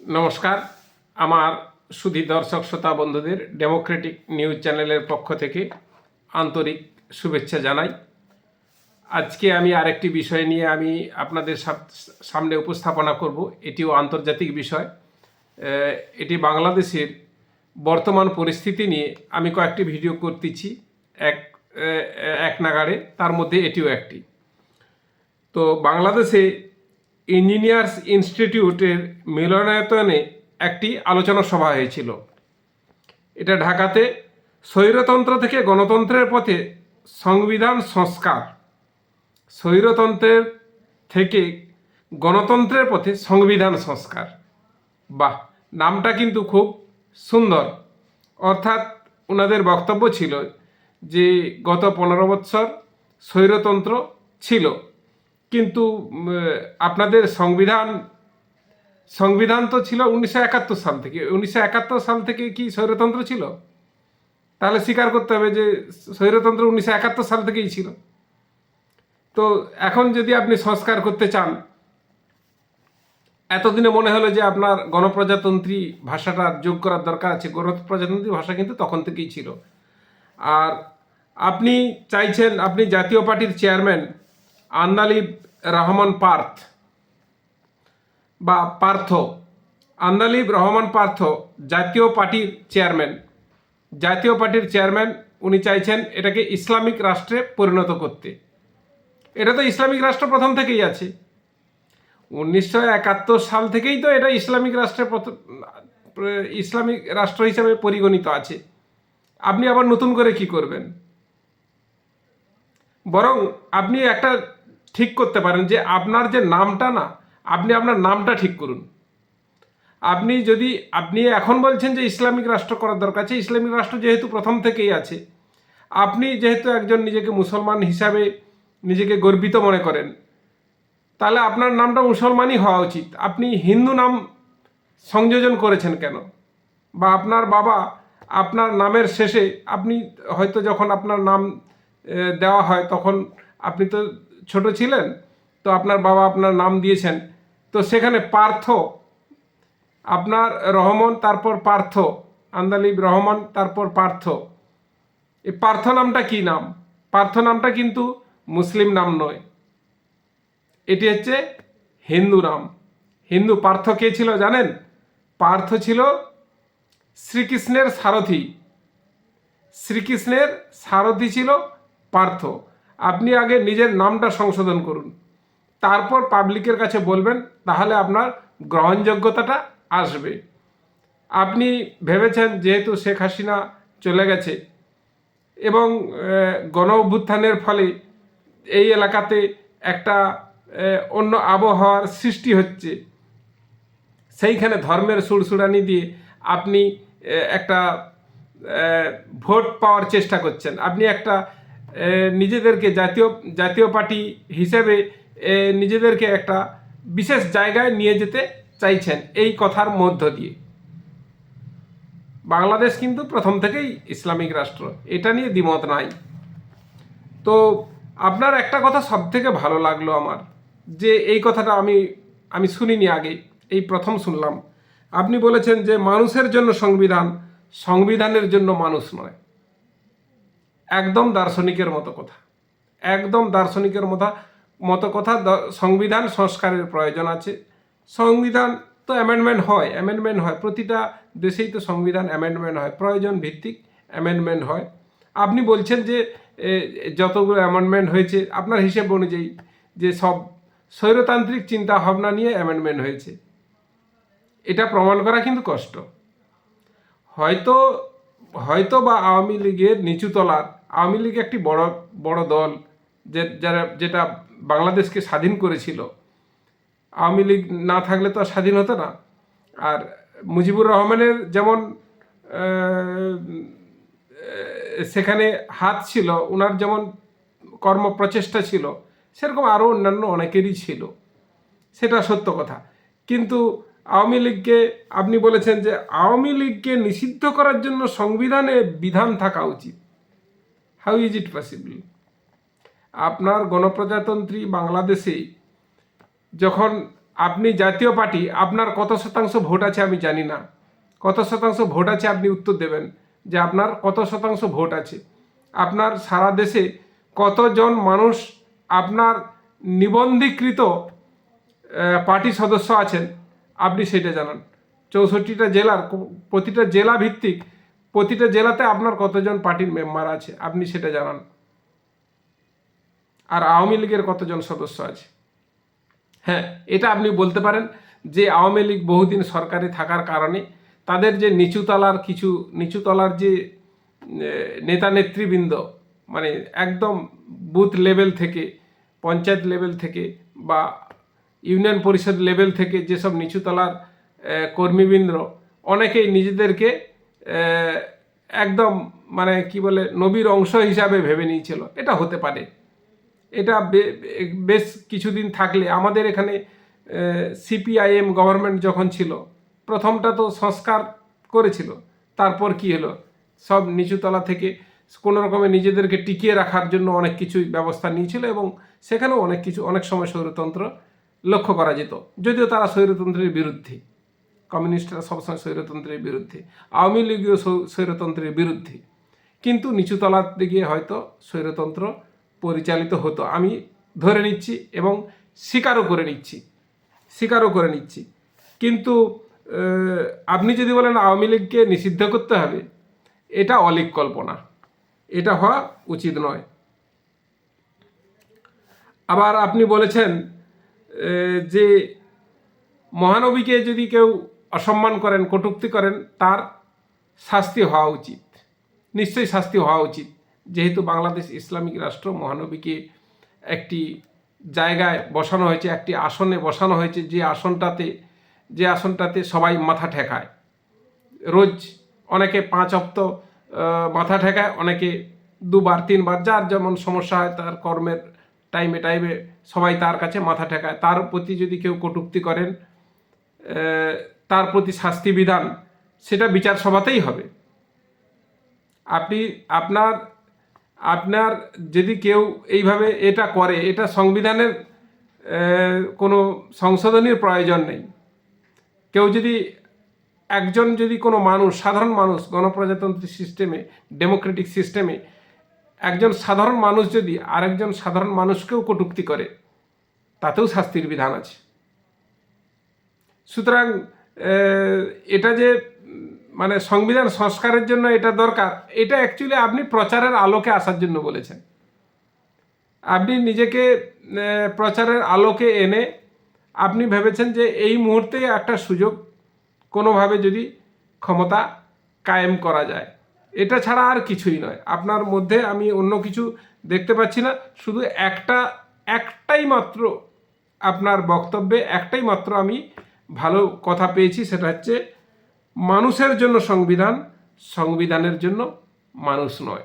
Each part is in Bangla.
নমস্কার। আমার সুধী দর্শক শ্রোতা বন্ধুদের ডেমোক্রেটিক নিউজ চ্যানেলের পক্ষ থেকে আন্তরিক শুভেচ্ছা জানাই। আজকে আমি আরেকটি বিষয় নিয়ে আমি আপনাদের সামনে উপস্থাপনা করব। এটিও আন্তর্জাতিক বিষয়। এটি বাংলাদেশের বর্তমান পরিস্থিতি নিয়ে আমি কয়েকটি ভিডিও করতেছি এক এক নাগাড়ে। তার মধ্যে এটিও একটি। তো বাংলাদেশে ইঞ্জিনিয়ার্স ইনস্টিটিউটের মিলনায়তনে একটি আলোচনা সভা হয়েছিল। এটা ঢাকাতে স্বৈরতন্ত্র থেকে গণতন্ত্রের পথে সংবিধান সংস্কার। স্বৈরতন্ত্রের থেকে গণতন্ত্রের পথে সংবিধান সংস্কার। বাহ, নামটা কিন্তু খুব সুন্দর। অর্থাৎ ওনাদের বক্তব্য ছিল যে গত পনেরো বৎসর স্বৈরতন্ত্র ছিল। কিন্তু আপনাদের সংবিধান সংবিধান তো ছিল উনিশশো একাত্তর সাল থেকে। উনিশশো একাত্তর সাল থেকে কি স্বৈরতন্ত্র ছিল? তাহলে স্বীকার করতে হবে যে স্বৈরতন্ত্র উনিশশো একাত্তর সাল থেকেই ছিল। তো এখন যদি আপনি সংস্কার করতে চান, এতদিনে মনে হলো যে আপনার গণপ্রজাতন্ত্রী ভাষাটা যোগ করার দরকার আছে, গণপ্রজাতন্ত্রী ভাষা কিন্তু তখন থেকেই ছিল। আর আপনি চাইছেন, আপনি জাতীয় পার্টির চেয়ারম্যান আন্দালিব রহমান পার্থ বা পার্থ। আন্দালিব রহমান পার্থ জাতীয় পার্টির চেয়ারম্যান। জাতীয় পার্টির চেয়ারম্যান উনি চাইছেন এটাকে ইসলামিক রাষ্ট্রে পরিণত করতে। এটা তো ইসলামিক রাষ্ট্র প্রথম থেকেই আছে। উনিশশো একাত্তর সাল থেকেই তো এটা ইসলামিক রাষ্ট্রে ইসলামিক রাষ্ট্র হিসাবে পরিগণিত আছে। আপনি আবার নতুন করে কি করবেন? বরং আপনি একটা ঠিক করতে পারেন যে আপনার যে নামটা না, আপনি আপনার নামটা ঠিক করুন। আপনি যদি, আপনি এখন বলছেন যে ইসলামিক রাষ্ট্র করার দরকার আছে, ইসলামিক রাষ্ট্র যেহেতু প্রথম থেকেই আছে, আপনি যেহেতু একজন নিজেকে মুসলমান হিসাবে নিজেকে গর্বিত মনে করেন, তাহলে আপনার নামটা মুসলমানই হওয়া উচিত। আপনি হিন্দু নাম সংযোজন করেছেন কেন? বা আপনার বাবা আপনার নামের শেষে আপনি হয়তো যখন আপনার নাম দেওয়া হয়, তখন আপনি তো ছোট ছিলেন, তো আপনার বাবা আপনার নাম দিয়েছেন। তো সেখানে পার্থ, আপনার রহমান, তারপর পার্থ, আন্দালিব রহমান, তারপর পার্থ। এই পার্থ নামটা কি নাম? পার্থ নামটা কিন্তু মুসলিম নাম নয়। এটি হচ্ছে হিন্দু নাম। হিন্দু পার্থ কে ছিল জানেন? পার্থ ছিল শ্রীকৃষ্ণের সারথি। শ্রীকৃষ্ণের সারথি ছিল পার্থ। আপনি আগে নিজের নামটা সংশোধন করুন। তারপর পাবলিকের কাছে বলবেন, তাহলে আপনার গ্রহণযোগ্যতাটা আসবে। আপনি ভেবেছেন যেহেতু শেখ হাসিনা চলে গেছে এবং গণ অভ্যুত্থানের ফলে এই এলাকাতে একটা অন্য আবহাওয়ার সৃষ্টি হচ্ছে, সেইখানে ধর্মের সুড়সুড়ানি দিয়ে আপনি একটা ভোট পাওয়ার চেষ্টা করছেন। আপনি একটা নিজেদেরকে জাতীয় জাতীয় পার্টি হিসেবে নিজেদেরকে একটা বিশেষ জায়গায় নিয়ে যেতে চাইছেন এই কথার মধ্য দিয়ে। বাংলাদেশ কিন্তু প্রথম থেকেই ইসলামিক রাষ্ট্র, এটা নিয়ে দ্বিমত নাই। তো আপনার একটা কথা সব থেকে ভালো লাগল আমার, যে এই কথাটা আমি আমি শুনিনি আগে, এই প্রথম শুনলাম। আপনি বলেছেন যে মানুষের জন্য সংবিধান, সংবিধানের জন্য মানুষ নয়। একদম দার্শনিকের মতো কথা। একদম দার্শনিকের মতো মতো কথা সংবিধান সংস্কারের প্রয়োজন আছে। সংবিধান তো অ্যামেন্ডমেন্ট হয় অ্যামেন্ডমেন্ট হয়। প্রতিটা দেশেই তো সংবিধান অ্যামেন্ডমেন্ট হয়। প্রয়োজন ভিত্তিক অ্যামেন্ডমেন্ট হয়। আপনি বলছেন যে যতগুলো অ্যামেন্ডমেন্ট হয়েছে, আপনার হিসেব অনুযায়ী যে সব স্বৈরতান্ত্রিক চিন্তা ভাবনা নিয়ে অ্যামেন্ডমেন্ট হয়েছে। এটা প্রমাণ করা কিন্তু কষ্ট। হয়তো হয়তো বা আওয়ামী লীগের নিচু তলার আওয়ামী লীগ একটি বড় বড় দল যে, যারা, যেটা বাংলাদেশকে স্বাধীন করেছিল। আওয়ামী লীগ না থাকলে তো আর স্বাধীন হতো না। আর মুজিবুর রহমানের যেমন সেখানে হাত ছিল ওনার যেমন কর্ম প্রচেষ্টা ছিল, সেরকম আরও অন্যান্য অনেকেরই ছিল। সেটা সত্য কথা। কিন্তু আওয়ামী লীগকে, আপনি বলেছেন যে আওয়ামী লীগকে নিষিদ্ধ করার জন্য সংবিধানে বিধান থাকা উচিত। হাউ ইজ ইট পসিবল আপনার গণপ্রজাতন্ত্রী বাংলাদেশে যখন আপনি জাতীয় পার্টি, আপনার কত শতাংশ ভোট আছে আমি জানি না। কত শতাংশ ভোট আছে আপনি উত্তর দেবেন যে আপনার কত শতাংশ ভোট আছে। আপনার সারা দেশে কতজন মানুষ আপনার নিবন্ধীকৃত পার্টি সদস্য আছেন, আপনি সেটা জানান। চৌষট্টিটা জেলার, প্রতিটা জেলা ভিত্তিক প্রতিটা জেলাতে আপনার কতজন পার্টির মেম্বার আছে? আপনি সেটা জানান। আর আওয়ামী লীগের কতজন সদস্য আছে? হ্যাঁ এটা আপনি বলতে পারেন যে আওয়ামী লীগ বহুদিন সরকারে থাকার কারণে তাদের যে নিচুতলার কিছু, নিচুতলার যে নেতা নেতৃবৃন্দ মানে একদম বুথ লেভেল থেকে, পঞ্চায়েত লেভেল থেকে বা ইউনিয়ন পরিষদ লেভেল থেকে যেসব নিচুতলার কর্মীবৃন্দ, অনেকেই নিজেদেরকে একদম মানে কি বলে, নবীর অংশ হিসাবে ভেবে নিয়েছিল। এটা হতে পারে। এটা বেশ কিছুদিন থাকলে আমাদের এখানে সিপিআইএম গভর্নমেন্ট যখন ছিল, প্রথমটা তো সংস্কার করেছিল। তারপর কি হলো? সব নিচুতলা থেকে কোনো রকমে নিজেদেরকে টিকিয়ে রাখার জন্য অনেক কিছুই ব্যবস্থা নিয়েছিল এবং সেখানেও অনেক কিছু, অনেক সময় স্বৈরতন্ত্র লক্ষ্য করা যেত। যদিও তারা স্বৈরতন্ত্রের বিরুদ্ধে। কমিউনিস্টরা সবসময় স্বৈরতন্ত্রের বিরুদ্ধে, আওয়ামী লীগও স্বৈরতন্ত্রের বিরুদ্ধে। কিন্তু নিচুতলার দিকে হয়তো স্বৈরতন্ত্র পরিচালিত হতো। আমি ধরে নিচ্ছি এবং স্বীকারও করে নিচ্ছি, স্বীকারও করে নিচ্ছি। কিন্তু আপনি যদি বলেন আওয়ামী লীগকে নিষিদ্ধ করতে হবে, এটা অলিক কল্পনা। এটা হওয়া উচিত নয়। আবার আপনি বলেছেন যে মহানবীকে যদি কেউ অসম্মান করেন, কটূক্তি করেন, তার শাস্তি হওয়া উচিত। নিশ্চয়ই শাস্তি হওয়া উচিত। যেহেতু বাংলাদেশ ইসলামিক রাষ্ট্র মহানবীকে একটি জায়গায় বসানো হয়েছে, একটি আসনে বসানো হয়েছে, যে আসনটাতে যে আসনটাতে সবাই মাথা ঠেকায়। রোজ অনেকে পাঁচ অপ্ত মাথা ঠেকায়, অনেকে দুবার, তিনবার, যার যেমন সমস্যা হয় তার কর্মের টাইমে টাইমে সবাই তার কাছে মাথা ঠেকায়। তার প্রতি যদি কেউ কটূক্তি করেন তার প্রতি শাস্তি বিধান, সেটা বিচার সভাতেই হবে। আপনি আপনার আপনার যদি কেউ এইভাবে এটা করে, এটা সংবিধানের কোনো সংশোধনীর প্রয়োজন নেই। কেউ যদি একজন যদি কোনো মানুষ, সাধারণ মানুষ, গণপ্রজাতন্ত্রী সিস্টেমে ডেমোক্রেটিক সিস্টেমে একজন সাধারণ মানুষ যদি আরেকজন সাধারণ মানুষকেও কটূক্তি করে, তাতেও শাস্তির বিধান আছে। সুতরাং এটা যে মানে সংবিধান সংস্কারের জন্য এটা দরকার, এটা অ্যাকচুয়ালি আপনি প্রচারের আলোকে আসার জন্য বলেছেন। আপনি নিজেকে প্রচারের আলোকে এনে আপনি ভেবেছেন যে এই মুহূর্তে একটা সুযোগ কোনোভাবে যদি ক্ষমতা কায়েম করা যায়। এটা ছাড়া আর কিছুই নয়। আপনার মধ্যে আমি অন্য কিছু দেখতে পাচ্ছি না। শুধু একটা, একটাই মাত্র আপনার বক্তব্যে, একটাই মাত্র আমি ভালো কথা পেয়েছি সেটা হচ্ছে মানুষের জন্য সংবিধান সংবিধানের জন্য মানুষ নয়।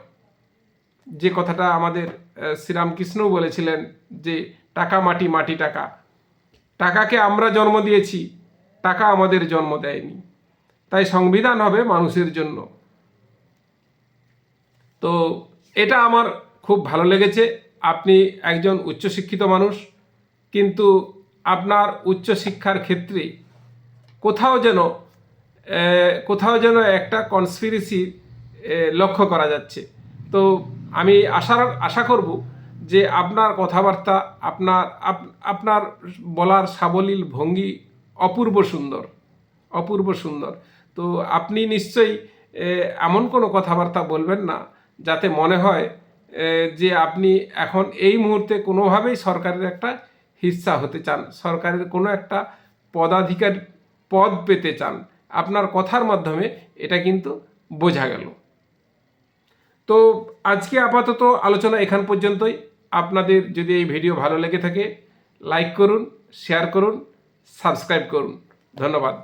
যে কথাটা আমাদের আহ, শ্রীরামকৃষ্ণও বলেছিলেন যে টাকা মাটি মাটি টাকা। টাকাকে আমরা জন্ম দিয়েছি টাকা আমাদের জন্ম দেয়নি। তাই সংবিধান হবে মানুষের জন্য। তো এটা আমার খুব ভালো লেগেছে। আপনি একজন উচ্চশিক্ষিত মানুষ কিন্তু আপনার উচ্চশিক্ষার ক্ষেত্রে কোথাও যেন কোথাও যেন একটা কনস্পিরেসি লক্ষ্য করা যাচ্ছে। তো আমি আশা আশা করব যে আপনার কথাবার্তা, আপনার, আপ- আপনার বলার সাবলীল ভঙ্গি অপূর্ব সুন্দর অপূর্ব সুন্দর। তো আপনি নিশ্চয়ই এমন কোনো কথাবার্তা বলবেন না, যাতে মনে হয় যে আপনি এখন এই মুহূর্তে কোনোভাবেই সরকারের একটা হিস্সা হতে চান, সরকারের কোনো একটা পদাধিকার পদ পেতে চান, আপনার কথার মাধ্যমে এটা কিন্তু বোঝা গেল। তো আজকে আপাতত আলোচনা এখান পর্যন্তই। আপনাদের যদি এই ভিডিও ভালো লেগে থাকে লাইক করুন শেয়ার করুন সাবস্ক্রাইব করুন। ধন্যবাদ।